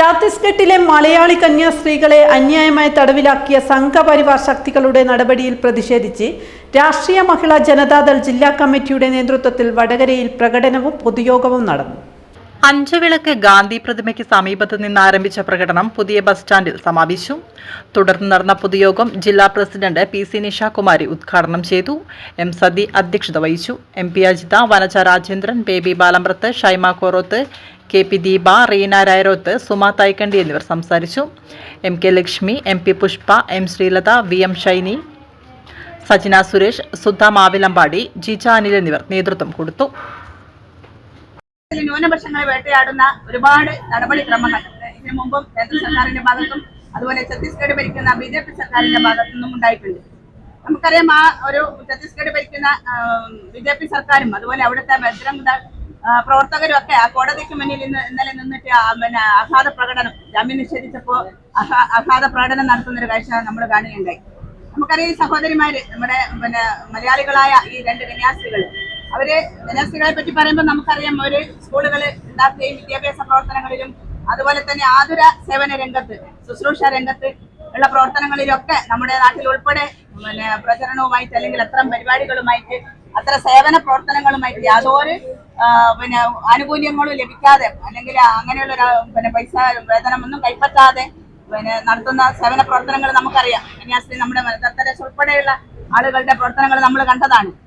ഛത്തീസ്ഗഡിലെ മലയാളി കന്യാസ്ത്രീകളെ അന്യായമായി തടവിലാക്കിയ സംഘപരിവാർ ശക്തികളുടെ നടപടിയിൽ പ്രതിഷേധിച്ച് രാഷ്ട്രീയ മഹിളാ ജനതാദൾ ജില്ലാ കമ്മിറ്റിയുടെ നേതൃത്വത്തിൽ വടകരയിൽ പ്രകടനവും പൊതുയോഗവും നടന്നു. അഞ്ചുവിളക്ക് ഗാന്ധി പ്രതിമയ്ക്ക് സമീപത്ത് നിന്ന് ആരംഭിച്ച പ്രകടനം പുതിയ ബസ് സ്റ്റാൻഡിൽ സമാപിച്ചു. തുടർന്ന് നടന്ന പൊതുയോഗം ജില്ലാ പ്രസിഡന്റ് പി സി നിഷാകുമാരി ഉദ്ഘാടനം ചെയ്തു. എം സതി അധ്യക്ഷത വഹിച്ചു. M P Ajitha Vanaja Rajendran Baby Balambrath Shaima Koroth K P Deepa Reena Rayaroth Suma Thaikandi എന്നിവർ സംസാരിച്ചു. M K Lakshmi M P Pushpa M Sreelatha V M Shiny Sajina Suresh Sudha Mavilampadi Jija Anil എന്നിവർ നേതൃത്വം കൊടുത്തു. ന്യൂനപക്ഷങ്ങളെ വേട്ടയാടുന്ന ഒരുപാട് നടപടിക്രമങ്ങൾ ഇതിനു മുമ്പും കേന്ദ്ര സർക്കാരിന്റെ ഭാഗത്തും അതുപോലെ ഛത്തീസ്ഗഡ് ഭരിക്കുന്ന ബി ജെ പി സർക്കാരിന്റെ ഭാഗത്തു നിന്നും ഉണ്ടായിട്ടുണ്ട്. നമുക്കറിയാം ആ ഒരു ഛത്തീസ്ഗഡ് ഭരിക്കുന്ന ബി ജെ പി സർക്കാരും അതുപോലെ അവിടുത്തെ ബജ്രംഗ് പ്രവർത്തകരും ഒക്കെ ആ കോടതിക്ക് മുന്നിൽ ഇന്ന് ഇന്നലെ നിന്നിട്ട് പിന്നെ അഹാദ പ്രകടനം ജാമ്യം നിഷേധിച്ചപ്പോ അഹാദ പ്രകടനം നടത്തുന്ന ഒരു കാഴ്ച നമ്മൾ കാണുകയുണ്ടായി. നമുക്കറിയാം ഈ സഹോദരിമാര് നമ്മുടെ പിന്നെ മലയാളികളായ ഈ രണ്ട് കന്യാസ്ത്രീകൾ അവർ കന്യാസ്ത്രീകളെ പറ്റി പറയുമ്പോൾ നമുക്കറിയാം അവർ സ്കൂളുകൾ ഉണ്ടാക്കുകയും വിദ്യാഭ്യാസ പ്രവർത്തനങ്ങളിലും അതുപോലെ തന്നെ ആതുര സേവന രംഗത്ത് ശുശ്രൂഷ രംഗത്ത് ഉള്ള പ്രവർത്തനങ്ങളിലൊക്കെ നമ്മുടെ നാട്ടിൽ ഉൾപ്പെടെ പിന്നെ പ്രചരണവുമായിട്ട് അല്ലെങ്കിൽ അത്തരം പരിപാടികളുമായിട്ട് അത്ര സേവന പ്രവർത്തനങ്ങളുമായിട്ട് യാതൊരു പിന്നെ ആനുകൂല്യങ്ങളും ലഭിക്കാതെ അല്ലെങ്കിൽ അങ്ങനെയുള്ള ഒരു, പിന്നെ പൈസ വേതനമൊന്നും കൈപ്പറ്റാതെ പിന്നെ നടത്തുന്ന സേവന പ്രവർത്തനങ്ങൾ നമുക്കറിയാം. കന്യാസ്ത്രീ നമ്മുടെ ദത്തരസ് ഉൾപ്പെടെയുള്ള ആളുകളുടെ പ്രവർത്തനങ്ങൾ നമ്മൾ കണ്ടതാണ്.